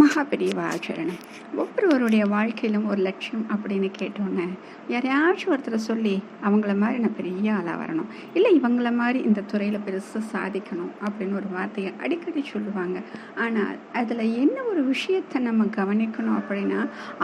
மகாபெரியவாச்சரணம் ஒவ்வொருவருடைய வாழ்க்கையிலும் ஒரு லட்சியம் அப்படின்னு கேட்டோன்னே யாரையாச்சும் ஒருத்தரை சொல்லி அவங்கள மாதிரி நான் பெரிய ஆளாக வரணும். இல்லை இவங்கள மாதிரி இந்த துறையில் பெருசாக சாதிக்கணும் அப்படின்னு ஒரு வார்த்தையை அடிக்கடி சொல்லுவாங்க. ஆனால் அதில் என்ன ஒரு விஷயத்தை நம்ம கவனிக்கணும் அப்படின்னா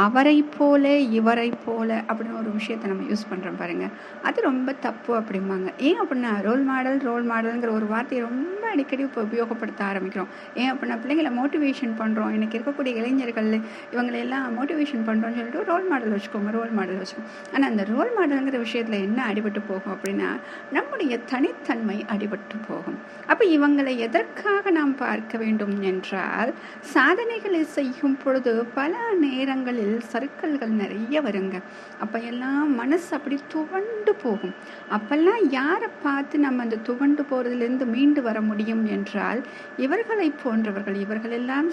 அவரை போல இவரை போல அப்படின்னு ஒரு விஷயத்தை நம்ம யூஸ் பண்ணுறோம் பாருங்கள் அது ரொம்ப தப்பு அப்படிம்பாங்க. ஏன் அப்படின்னா ரோல் மாடல் ரோல் மாடலுங்கிற ஒரு வார்த்தையை ரொம்ப அடிக்கடி இப்போ உபயோகப்படுத்த ஆரம்பிக்கிறோம். ஏன் அப்படின்னா பிள்ளைங்களை மோட்டிவேஷன் பண்ணுறோம் எனக்கு இருக்கக்கூடிய இளைஞர்கள் இவங்களெல்லாம் மோட்டிவேஷன் பண்ணுறோன்னு சொல்லிட்டு ரோல் மாடல் வச்சுக்கோங்க ரோல் மாடல் வச்சுக்கோங்க. ஆனால் அந்த ரோல் மாடலுங்கிற விஷயத்தில் என்ன அடிபட்டு போகும் அப்படின்னா நம்முடைய தனித்தன்மை அடிபட்டு போகும். அப்போ இவங்களை எதற்காக நாம் பார்க்க வேண்டும் என்றால் சாதனைகளை செய்யும் பொழுது பல நேரங்களில் சறுக்கல்கள் நிறைய வருங்க. அப்போ எல்லாம் மனசு அப்படி துவண்டு போகும். அப்பெல்லாம் யாரை பார்த்து நம்ம அந்த துவண்டு போகிறதுலேருந்து மீண்டு வர முடியும் என்றால் இவர்களை போன்றவர்கள் இவர்களெல்லாம்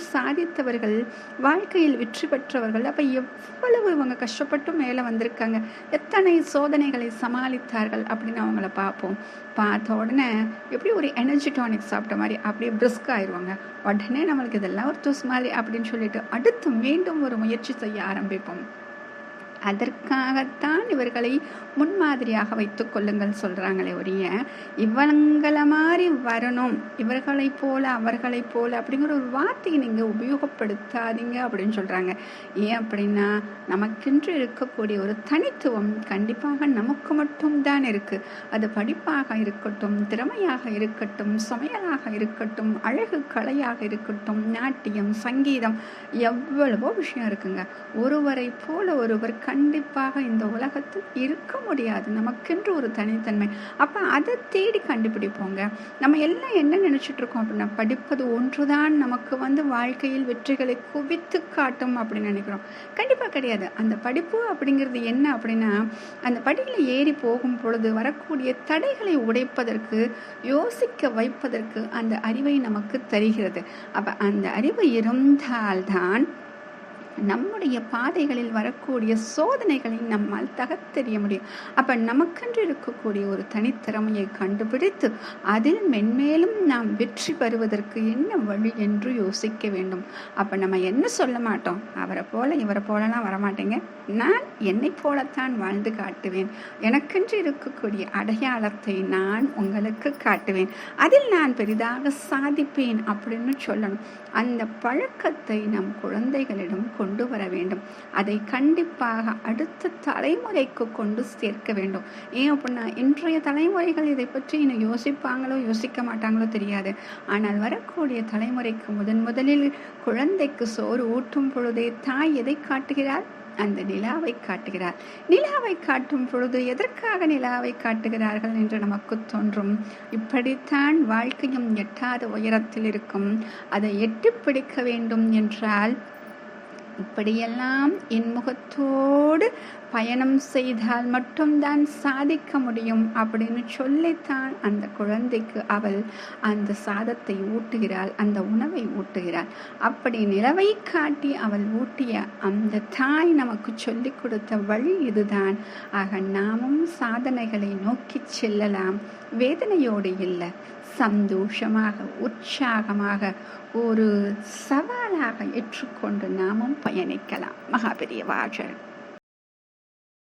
பெற்றவர்கள் வாழ்க்கையில் வெற்றி பெற்றவர்கள் அப்போ எவ்வளவு இவங்க கஷ்டப்பட்டு மேலே வந்திருக்காங்க. எத்தனை சோதனைகளை சமாளித்தார்கள் அப்படின்னு அவங்கள பார்ப்போம். பார்த்த உடனே எப்படி ஒரு எனர்ஜி டானிக் சாப்பிட்ட மாதிரி அப்படியே பிரிஸ்க் ஆயிடுவாங்க உடனே நம்மளுக்கு இதெல்லாம் ஒரு தூஸ் மாதிரி அப்படின்னு சொல்லிட்டு அடுத்து மீண்டும் ஒரு முயற்சி செய்ய ஆரம்பிப்போம். அதற்காகத்தான் இவர்களை முன்மாதிரியாக வைத்து கொள்ளுங்கள் சொல்கிறாங்களே ஒழிய இவங்களை மாதிரி வரணும் இவர்களைப் போல அவர்களைப் போல அப்படிங்கிற ஒரு வார்த்தையை நீங்கள் உபயோகப்படுத்தாதீங்க அப்படின்னு சொல்கிறாங்க ஏன் அப்படின்னா நமக்கென்று இருக்கக்கூடிய ஒரு தனித்துவம் கண்டிப்பாக நமக்கு மட்டும்தான் இருக்குது அது படிப்பாக இருக்கட்டும் திறமையாக இருக்கட்டும் சமையலாக இருக்கட்டும் அழகு கலையாக இருக்கட்டும் நாட்டியம் சங்கீதம் எவ்வளவோ விஷயம் இருக்குங்க. ஒருவரை போல ஒருவர் கண்டிப்பாக இந்த உலகத்தில் இருக்க முடியாது. நமக்கென்று ஒரு தனித்தன்மை. அப்போ அதை தேடி கண்டுபிடிப்போங்க. நம்ம எல்லாம் என்ன நினச்சிட்டு இருக்கோம் அப்படின்னா படிப்பது ஒன்றுதான் நமக்கு வந்து வாழ்க்கையில் வெற்றிகளை குவித்து காட்டும் அப்படின்னு நினைக்கிறோம். கண்டிப்பாக கிடையாது. அந்த படிப்பு அப்படிங்கிறது என்ன அப்படின்னா அந்த படியில் ஏறி போகும் பொழுது வரக்கூடிய தடைகளை உடைப்பதற்கு யோசிக்க வைப்பதற்கு அந்த அறிவை நமக்கு தருகிறது. அப்போ அந்த அறிவு இருந்தால்தான் நம்முடைய பாதைகளில் வரக்கூடிய சோதனைகளை நம்மால் தகத்தெறிய முடியும். அப்ப நமக்கென்று இருக்கக்கூடிய ஒரு தனித்திறமையை கண்டுபிடித்து அதில் மென்மேலும் நாம் வெற்றி பெறுவதற்கு என்ன வழி என்று யோசிக்க வேண்டும். அப்ப நம்ம என்ன சொல்ல மாட்டோம்? அவரை போல இவரை போலலாம் வரமாட்டேங்க. நான் என்னை போலத்தான் வாழ்ந்து காட்டுவேன். எனக்கென்று இருக்கக்கூடிய அடையாளத்தை நான் உங்களுக்கு காட்டுவேன். அதில் நான் பெரிதாக சாதிப்பேன் அப்படின்னு சொல்லணும். அந்த பழக்கத்தை நம் குழந்தைகளிடம் கொண்டு கொண்டு வர வேண்டும். அதை கண்டிப்பாக அடுத்த தலைமுறைக்கு கொண்டு சேர்க்க வேண்டும். ஏன் அப்படின்னா இன்றைய தலைமுறைகள் இதை பற்றி இன்னும் யோசிப்பாங்களோ யோசிக்க மாட்டாங்களோ தெரியாது. ஆனால் வரக்கூடிய தலைமுறைக்கு முதன் முதலில் குழந்தைக்கு சோறு ஊட்டும் பொழுதே தாய் எதை காட்டுகிறார் அந்த நிலாவை காட்டுகிறார் நிலாவை காட்டும் பொழுது எதற்காக நிலாவை காட்டுகிறார்கள் என்று நமக்கு தோன்றும்? இப்படித்தான் வாழ்க்கையும் எட்டாத உயரத்தில் இருக்கும். அதை எட்டி பிடிக்க வேண்டும் என்றால் இப்படியெல்லாம் இன்முகத்தோடு பயணம் செய்தால் மட்டும்தான் சாதிக்க முடியும் அப்படின்னு சொல்லித்தான் அந்த குழந்தைக்கு அவள் அந்த சாதத்தை ஊட்டுகிறாள் அந்த உணவை ஊட்டுகிறாள். அப்படி நிலவை காட்டி அவள் ஊட்டிய அந்த தாய் நமக்கு சொல்லிக் கொடுத்த வழி இதுதான். ஆக நாமும் சாதனைகளை நோக்கி செல்லலாம். வேதனையோடு இல்லை சந்தோஷமாக உற்சாகமாக ஒரு சவாலாக ஏற்றுக்கொண்டு நாமும் பயணிக்கலாம். மகாபெரிய வாஜர்